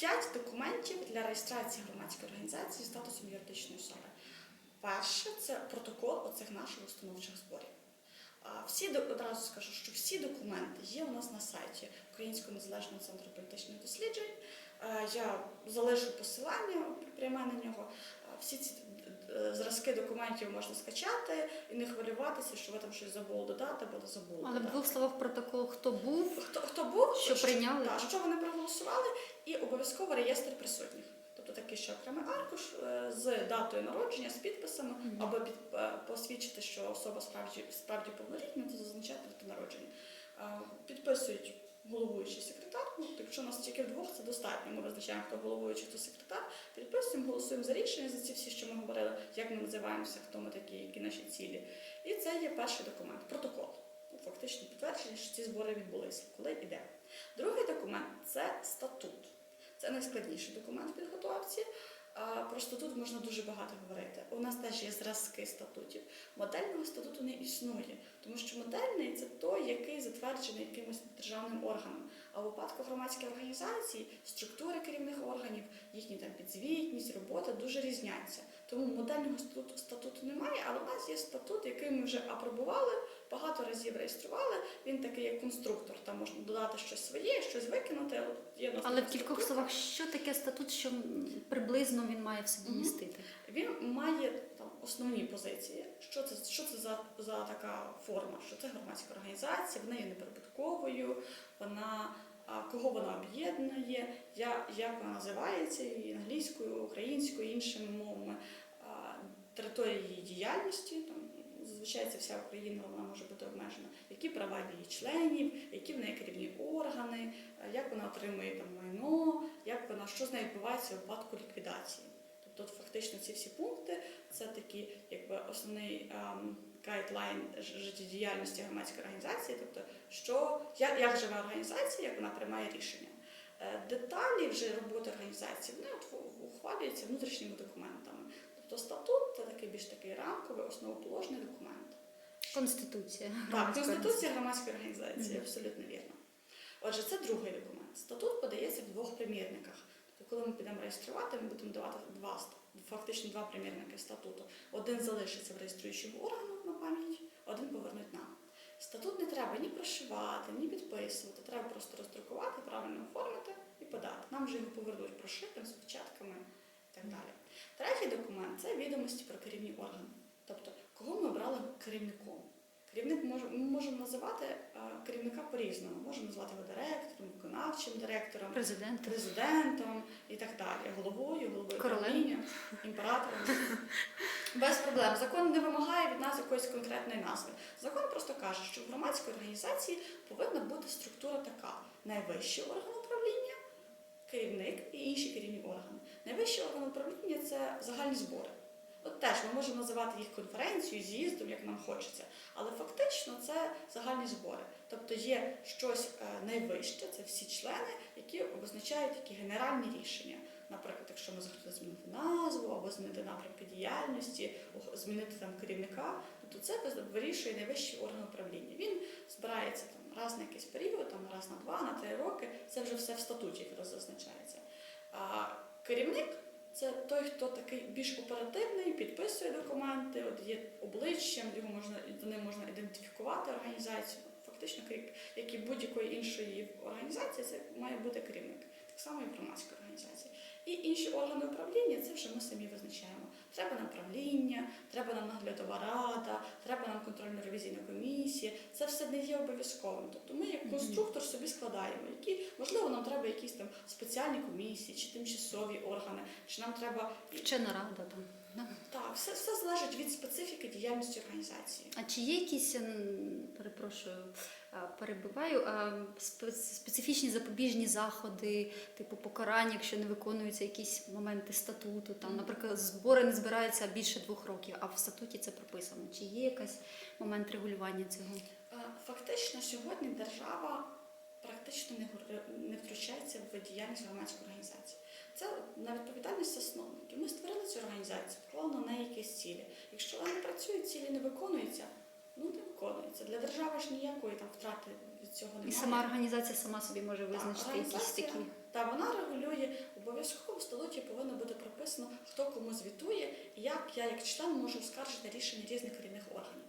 П'ять документів для реєстрації громадської організації з статусом юридичної особи. Перше це протокол оцих наших установчих зборів. Всі одразу скажу, що всі документи є у нас на сайті Українського незалежного центру політичних досліджень. Я залишу посилання пряме на нього. Всі ці е, зразки документів можна скачати і не хвилюватися, що ви там щось забули додати або не забули. Але в двох словах протокол, хто був, Хто, хто був, Що прийняли, так, так? що вони проголосували, і обов'язково реєстр присутніх. Тобто такий ще окремий аркуш е, з датою народження, з підписами, аби під, е, посвідчити, що особа справді, справді повнолітня, то зазначати дату народження. Е, Підписують головуючий секретар. Ну, якщо у нас тільки вдвох, це достатньо. Ми визначаємо, хто головуючий, хто секретар. Підписуємо, голосуємо за рішення за ці всі, що ми говорили, як ми називаємося, хто ми такі, які наші цілі. І це є перший документ, протокол. Ну, Фактично підтвердження, що ці збори відбулися, коли і де. Другий документ це статут. Це найскладніший документ в підготовці. А, Про статут можна дуже багато говорити. У нас теж є зразки статутів. Модельного статуту не існує, тому що модельний це той, який затверджений якимось державним органом. А в випадку громадських організацій структури керівних органів, їхні там підзвітність, робота дуже різняться. Тому модельного статуту, статуту немає, але у нас є статут, який ми вже апробували, багато разів реєстрували. Він такий як конструктор. Там можна додати щось своє, щось викинути. Є але в кількох словах, що таке статут, що приблизно він має в собі містити? Він має там основні позиції. Що це, що це за, за така форма? Що це громадська організація, вона є неприбутковою, вона а, кого вона об'єднує, як вона називається і англійською, українською, іншими мовами, а, територія її діяльності. Там, Зазвичай вся Україна вона може бути обмежена. Які права її членів, які в неї керівні органи, як вона отримує там майно, як вона що з нею відбувається у випадку ліквідації. Тобто фактично ці всі пункти це такі, якби основний ем, гайдлайн життєдіяльності громадської організації, тобто що як, як живе організація, як вона приймає рішення. Е, Деталі вже роботи організації вони ухвалюються внутрішніми документами. Тобто статут це такий більш такий рамковий, основоположний документ. Конституція. Так, Конституція громадської організації, Мгм. абсолютно вірно. Отже, це другий документ. Статут подається в двох примірниках. Тобто, коли ми підемо реєструвати, ми будемо давати два фактично два примірники статуту. Один залишиться в реєструючому органу на пам'ять, один повернуть нам. Статут не треба ні прошивати, ні підписувати. Треба просто роздрукувати, правильно оформити і подати. Нам вже його повернуть прошитим з печатками так далі. Третій документ це відомості про керівні органи. Тобто, кого ми обрали керівником. Керівник може, ми можемо називати е, керівника по-різному. Можемо назвати його директором, виконавчим директором, Президент. президентом і так далі, головою, головою Королем. імператором. Без проблем. Закон не вимагає від нас якоїсь конкретної назви. Закон просто каже, що в громадській організації повинна бути структура така: найвищий орган керівник і інші керівні органи. Найвищий орган управління це загальні збори. От теж ми можемо називати їх конференцією, з'їздом, як нам хочеться, але фактично це загальні збори. Тобто є щось е, найвище, це всі члени, які визначають такі генеральні рішення. Наприклад, якщо ми захотіли змінити назву або змінити напрямки діяльності, змінити там керівника, то це вирішує найвищий орган управління. Він збирається там раз на якийсь період, там раз на два, на три роки. Це вже все в статуті якраз зазначається. А керівник це той, хто такий більш оперативний, підписує документи, от є обличчям, його можна до ним можна ідентифікувати організацію. Фактично, як, і будь-якої іншої організації, це має бути керівник. Так само і в громадській організації. І інші органи управління це вже ми самі визначаємо. Треба нам правління, треба нам наглядова рада, треба нам контрольно-ревізійна комісія. Це все не є обов'язковим. Тобто ми як конструктор собі складаємо, які можливо нам треба якісь там спеціальні комісії чи тимчасові органи, чи нам треба Вчена рада там. Все, все залежить від специфіки діяльності організації. А чи є якісь, перепрошую, а, перебиваю, специфічні запобіжні заходи, типу покарання, якщо не виконуються якісь моменти статуту? Там, наприклад, збори не збираються більше двох років, а в статуті це прописано. Чи є якийсь момент регулювання цього? Е, Фактично сьогодні держава практично не втручається в діяльність громадської організації. Це на відповідальність засновників. Ми створили цю організацію, вклали на неї якісь цілі. Якщо вони працює, цілі не виконуються, ну не виконується. Для держави ж ніякої там втрати від цього немає. І сама організація сама собі може визначити так, якісь такі. Та вона регулює обов'язково в столоті повинно бути прописано, хто кому звітує, і як я, як член, можу оскаржити рішення різних керівних органів.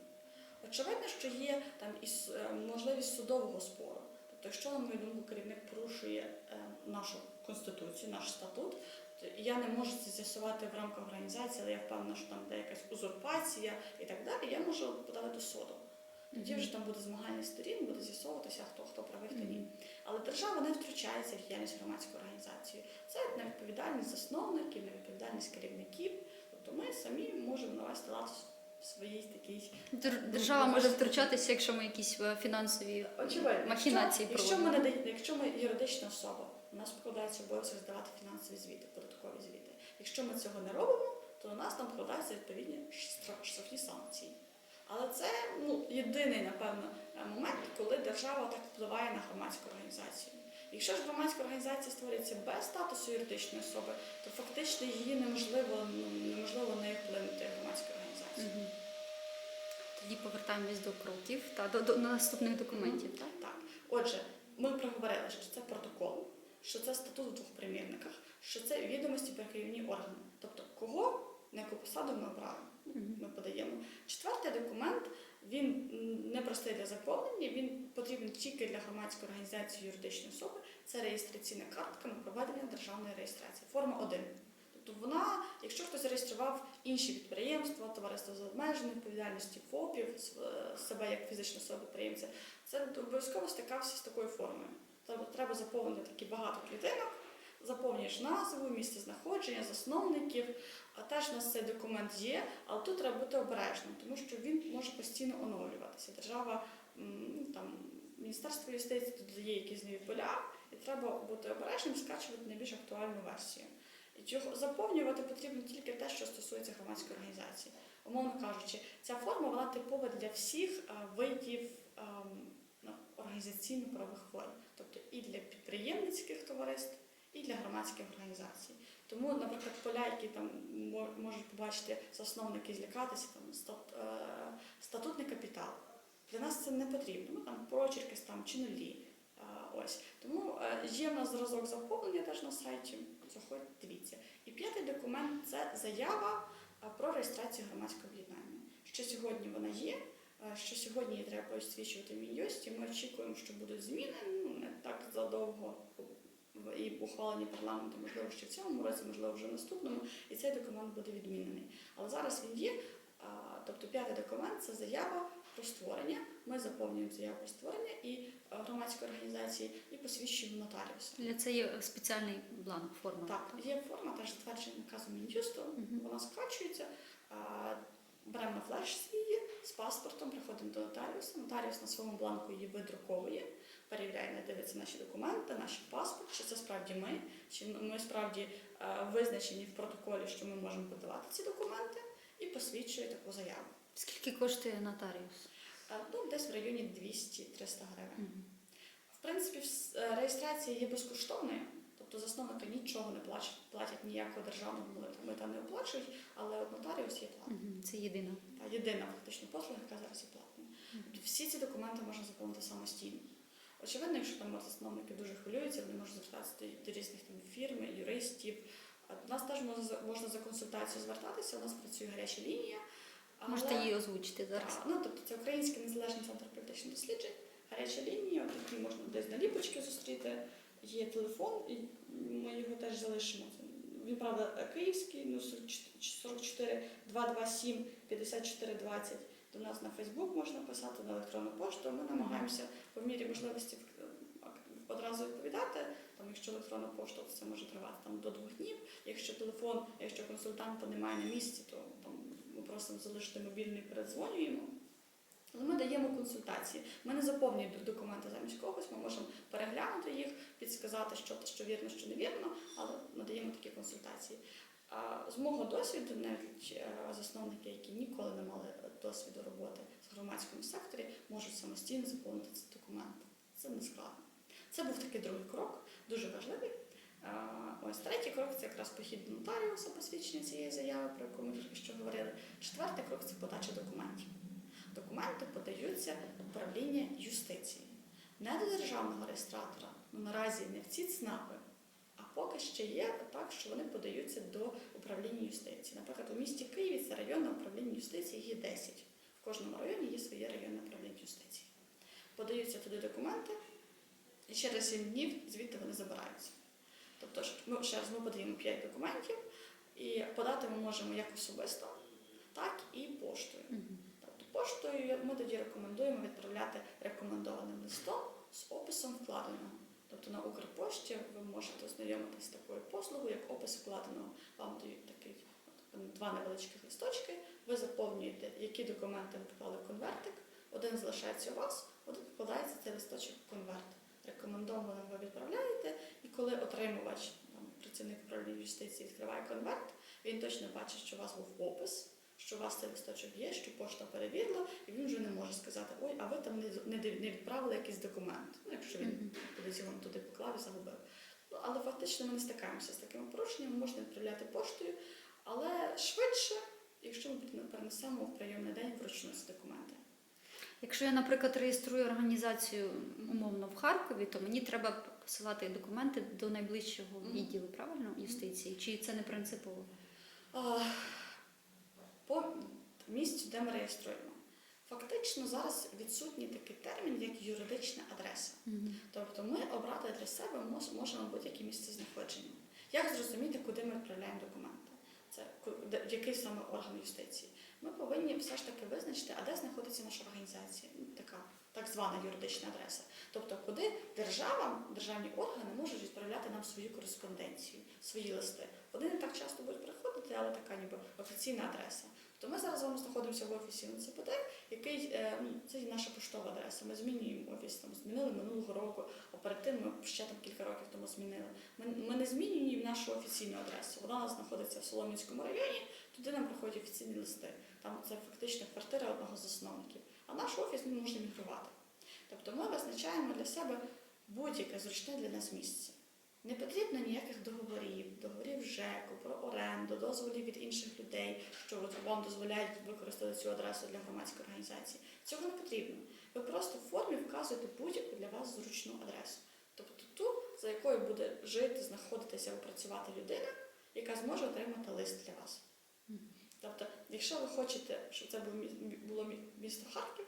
Очевидно, що є там і е, можливість судового спору. Тобто, якщо, на мою думку, керівник порушує е, нашу конституцію, наш статут, то я не можу це з'ясувати в рамках організації, але я впевнена, що там де якась узурпація і так далі, я можу подати до суду. Тоді вже там буде змагальний сторін, буде з'ясовуватися, хто хто правий, хто ні. Але держава не втручається в діяльність громадської організації. Це на відповідальність засновників, на відповідальність керівників. Тобто ми самі можемо навести лад своїй такій Держава може втручатися, якщо ми якісь е, фінансові Очевидно, махінації якщо, якщо, ми проводимо. якщо ми юридична особа, у нас покладається обов'язок здавати фінансові звіти, податкові звіти. Якщо ми цього не робимо, то у нас там покладаються відповідні штраф- штрафні санкції. Але це ну, єдиний, напевно, е, момент, коли держава так впливає на громадську організацію. Якщо ж громадська організація створюється без статусу юридичної особи, то фактично її неможливо, ну, неможливо не вплинути громадську організацію. Тоді повертаємось до кроків та до, до наступних документів. Так? Так. Отже, ми проговорили, що це протокол, що це статут в двох примірниках, що це відомості про керівні органи. Тобто, кого на яку посаду ми обрали, Мгм. ми подаємо. Четвертий документ він не простий для заповнення, він потрібен тільки для громадської організації юридичної особи. Це реєстраційна картка на проведення державної реєстрації. Форма 1. Тобто вона, якщо хтось зареєстрував інші підприємства, товариство з обмеженою відповідальністю, ФОПів, е, себе як фізична особа підприємця, це обов'язково стикався з такою формою. Тобто треба заповнити такі багато клітинок, заповнюєш назву, місце знаходження, засновників. А теж у нас цей документ є, але тут треба бути обережним, тому що він може постійно оновлюватися. Держава там Міністерство юстиції тут дає якісь нові поля, і треба бути обережним, скачувати найбільш актуальну версію. І цього заповнювати потрібно тільки те, що стосується громадської організації. Умовно кажучи, ця форма вона типова для всіх е, видів ем, ну, організаційно-правових форм, тобто і для підприємницьких товариств, і для громадських організацій. Тому, наприклад, поля, які там мо- можуть побачити засновники, злякатися, там е, статутний капітал. Для нас це не потрібно. Ну там прочерки там чи нулі. Ось тому е, є в нас зразок заповнення теж на сайті. Заходьте, дивіться. І п'ятий документ це заява про реєстрацію громадського об'єднання. Що сьогодні вона є, що сьогодні її треба освічувати в Мін'юсті. Ми очікуємо, що будуть зміни. Ну не так задовго і ухвалені парламентом, можливо, ще в цьому році, можливо, вже в наступному, і цей документ буде відмінений. Але зараз він є. Тобто п'ятий документ це заява про створення. Ми заповнюємо заяву про створення і е, громадської організації і посвідчуємо нотаріуса. Для це є спеціальний бланк форма. Так, є форма, теж затверджена наказом Мін'юсту, Мгм. вона скачується. Беремо на флеш свій з паспортом, приходимо до нотаріуса. Нотаріус на своєму бланку її видруковує, перевіряє, не дивиться наші документи, наш паспорт, чи це справді ми, чи ми справді е, визначені в протоколі, що ми можемо подавати ці документи, і посвідчує таку заяву. Скільки коштує нотаріус? Е, Ну, десь в районі 200-300 гривень. Мгм. В принципі, е, реєстрація є безкоштовною, тобто засновники нічого не платять, платять ніякого державного мита- не оплачують, але от нотаріус є платний. Мгм. Це єдина. Та єдина фактично послуга, яка зараз є платною. Тобто всі ці документи можна заповнити самостійно. Очевидно, якщо там засновники дуже хвилюються, вони можуть звертатися до, до різних там фірм, юристів. А До нас теж можна, за- можна за консультацією звертатися. У нас працює гаряча лінія. Але- Можете її озвучити зараз. ну, тобто це Український незалежний центр політичних досліджень, гаряча лінія, от які можна десь на ліпочки зустріти. Є телефон, і ми його теж залишимо. Він, правда, київський, ну 44 227 54 20. До нас на Фейсбук можна писати, на електронну пошту. Ми намагаємося по мірі можливості одразу відповідати. Там, якщо електронна пошта, то це може тривати там до двох днів. Якщо телефон, якщо консультанта немає на місці, то просимо залишити мобільний, передзвонюємо. Але ми даємо консультації. Ми не заповнюємо документи замість когось, ми можемо переглянути їх, підсказати, що, що вірно, що невірно, але надаємо такі консультації. З мого досвіду, навіть е, засновники, які ніколи не мали досвіду роботи в громадському секторі, можуть самостійно заповнити ці документи. Це не складно. Це був такий другий крок, дуже важливий. Ось третій крок це якраз похід до нотаріуса, посвідчення цієї заяви, про яку ми тільки що говорили. Четвертий крок це подача документів. Документи подаються в управління юстиції, не до державного реєстратора, ну наразі не в ці ЦНАПи, а поки ще є так, що вони подаються до управління юстиції. Наприклад, у місті Києві це районне управління юстиції є 10. В кожному районі є своє районне управління юстиції. Подаються туди документи, і через 7 днів звідти вони забираються. Тобто, ж, ми ще раз ми подаємо 5 документів, і подати ми можемо як особисто, так і поштою. Тобто поштою ми тоді рекомендуємо відправляти рекомендованим листом з описом вкладеного. Тобто на Укрпошті ви можете ознайомитися з такою послугою, як опис вкладеного. Вам дають такий два невеличких листочки. Ви заповнюєте, які документи ви поклали в конвертик. Один залишається у вас, один вкладається цей листочок в конверт. Рекомендованим ви відправляєте, і коли отримувач, там, працівник управління юстиції відкриває конверт, він точно бачить, що у вас був опис, що у вас цей листочок є, що пошта перевірила, і він вже не може сказати, ой, а ви там не, не, відправили якийсь документ. Ну, якщо він кудись його туди поклав і загубив. Ну, але фактично ми не стикаємося з такими порушеннями, можна відправляти поштою, але швидше, якщо ми перенесемо в прийомний день вручну ці документи. Якщо я, наприклад, реєструю організацію умовно в Харкові, то мені треба посилати документи до найближчого відділу, правильно, юстиції? Чи це не принципово? А, По місцю, де ми реєструємо. Фактично зараз відсутній такий термін, як юридична адреса. Тобто ми обрати для себе можемо будь-яке місце знаходження. Як зрозуміти, куди ми відправляємо документи? Це де- який саме орган юстиції? Ми повинні все ж таки визначити, а де знаходиться наша організація, ну, така так звана юридична адреса. Тобто, куди держава, державні органи можуть відправляти нам свою кореспонденцію, свої листи. Вони не так часто будуть приходити, але така ніби офіційна адреса. Тобто ми зараз з вами знаходимося в офісі НЦПД, який е, ну, це наша поштова адреса. Ми змінюємо офіс, там змінили минулого року, а перед тим ми ще там кілька років тому змінили. Ми, ми не змінюємо нашу офіційну адресу. Вона знаходиться в Солом'янському районі, туди нам приходять офіційні листи. Там це фактично квартира одного з засновників. А наш офіс ми можемо мігрувати. Тобто ми визначаємо для себе будь-яке зручне для нас місце. Не потрібно ніяких договорів, договорів ЖЕКу, про оренду, дозволів від інших людей, що вам дозволяють використати цю адресу для громадської організації. Цього не потрібно. Ви просто в формі вказуєте будь-яку для вас зручну адресу. Тобто ту, за якою буде жити, знаходитися або працювати людина, яка зможе отримати лист для вас. Тобто, якщо ви хочете, щоб це було місто Харків,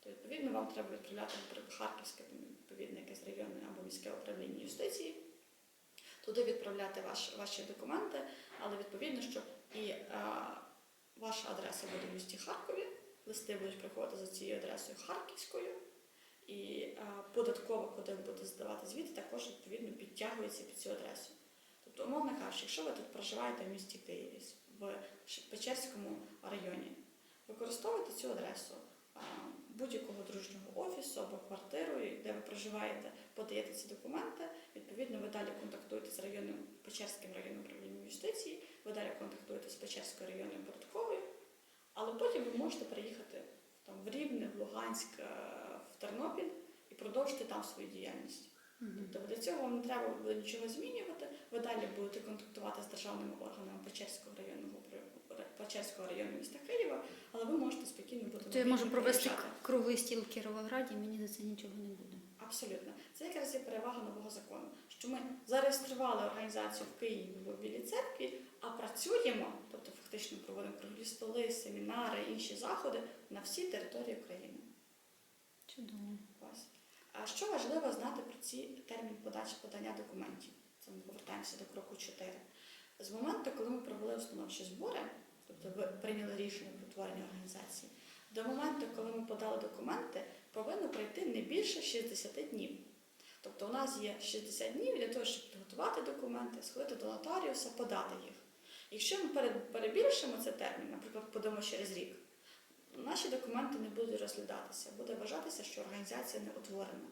то відповідно вам треба відправляти Харківське відповідне якесь районне або міське управління юстиції, туди відправляти ваш, ваші документи, але відповідно, що і е, ваша адреса буде в місті Харкові, листи будуть приходити за цією адресою Харківською, і е, податкова, куди ви будете здавати звіти, також відповідно підтягується під цю адресу. Тобто, умовно кажучи, якщо ви тут проживаєте в місті Києві, в Печерському районі, використовуйте цю адресу будь-якого дружнього офісу або квартиру, де ви проживаєте, подаєте ці документи. Відповідно, ви далі контактуєте з районним Печерським районним управлінням юстиції, ви далі контактуєте з Печерською районною податковою, але потім ви можете приїхати там, в Рівне, в Луганськ, е, в Тернопіль і продовжити там свою діяльність. Тобто для цього вам не треба буде нічого змінювати. Ви далі будете контактувати з державними органами Печерського районного Печерського району міста Києва, але ви можете спокійно бути То я можу провести круглий стіл в Кіровограді, мені за це нічого не буде. Абсолютно. Це якраз є перевага нового закону, що ми зареєстрували організацію в Києві в Білій церкві, а працюємо, тобто фактично проводимо круглі столи, семінари, інші заходи на всій території України. Чудово. Ось. А що важливо знати про ці термін подачі подання документів? Це ми повертаємося до кроку 4. З моменту, коли ми провели установчі збори, тобто прийняли рішення про утворення організації, до моменту, коли ми подали документи, повинно пройти не більше 60 днів. Тобто у нас є 60 днів для того, щоб підготувати документи, сходити до нотаріуса, подати їх. Якщо ми перебільшимо цей термін, наприклад, подамо через рік, наші документи не будуть розглядатися. Буде вважатися, що організація не утворена.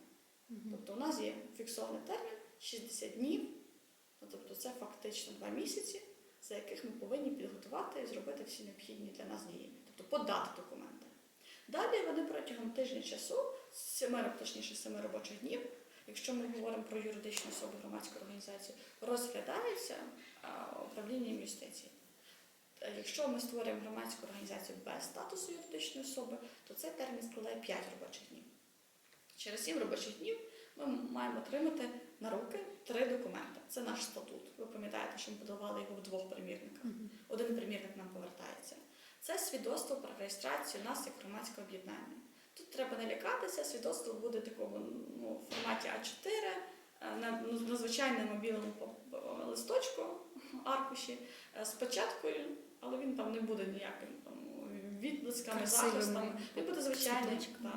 Тобто у нас є фіксований термін 60 днів, тобто це фактично 2 місяці, за яких ми повинні підготувати і зробити всі необхідні для нас дії, тобто подати документи. Далі вони протягом тижня часу, 7, точніше 7 робочих днів, якщо ми говоримо про юридичну особу громадську організацію, розглядаються управлінням юстиції. Якщо ми створюємо громадську організацію без статусу юридичної особи, то цей термін складає 5 робочих днів. Через 7 робочих днів ми маємо отримати на руки три документи. Це наш статут. Ви пам'ятаєте, що ми подавали його в двох примірниках. Один примірник нам повертається. Це свідоцтво про реєстрацію нас як громадського об'єднання. Тут треба не лякатися, свідоцтво буде такого ну, в форматі А4, е, на, ну, на звичайному білому листочку, аркуші, е, з печаткою, але він там не буде ніяким там, відблисками, захистами. Він буде звичайним. так.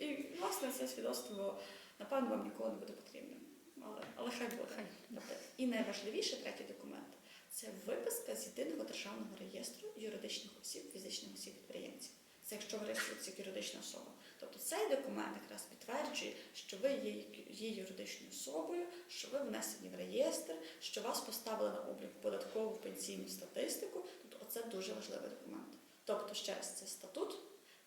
І, і, власне, це свідоцтво, напевно, вам ніколи не буде потрібним. Але, але хай буде. Хай. Тобто, І найважливіше третій документ це виписка з єдиного державного реєстру юридичних осіб, фізичних осіб підприємців. Це якщо ви реєструєтеся як юридична особа. Тобто цей документ якраз підтверджує, що ви є, є юридичною особою, що ви внесені в реєстр, що вас поставили на облік податкову пенсійну статистику. Тобто це дуже важливий документ. Тобто, ще раз, це статут,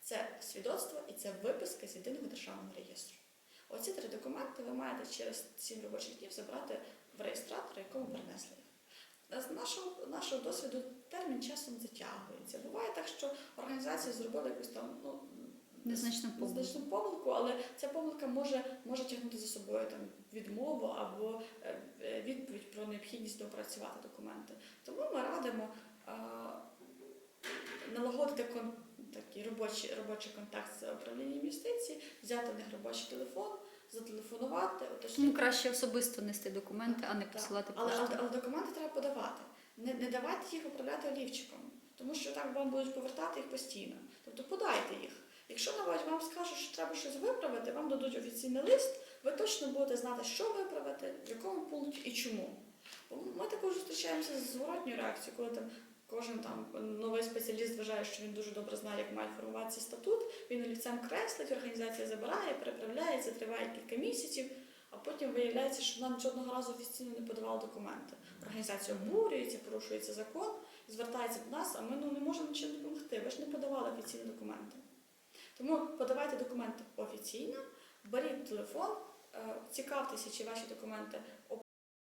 це свідоцтво і це виписка з єдиного державного реєстру. Оці три документи ви маєте через 7 робочих днів забрати в реєстратор, якому принесли їх. З нашого, нашого досвіду термін часом затягується. Буває так, що організація зробила якусь там ну, Незначну помилку. незначну помилку, але ця помилка може, може тягнути за собою там, відмову або е, відповідь про необхідність доопрацювати документи. Тому ми радимо е, налагодити кон, такий робочий, робочий контакт з управлінням юстиції, взяти в них робочий телефон, зателефонувати, уточнити. краще особисто нести документи, а не Так. посилати Але, але, але документи треба подавати. Не, не давайте їх управляти олівчиком, тому що так вам будуть повертати їх постійно. Тобто подайте їх. Якщо навіть вам скажуть, що треба щось виправити, вам дадуть офіційний лист, ви точно будете знати, що виправити, в якому пункті і чому. Бо Ми також зустрічаємося з зворотньою реакцією, коли там кожен там новий спеціаліст вважає, що він дуже добре знає, як має формуватися статут. Він олівцем креслить, організація забирає, переправляє, це триває кілька місяців. А потім виявляється, що вона жодного разу офіційно не подавала документи. Організація обурюється, порушується закон, звертається до нас, а ми ну, не можемо нічим допомогти. Ви ж не подавали офіційні документи. Тому подавайте документи офіційно, беріть телефон, е, цікавтеся, чи ваші документи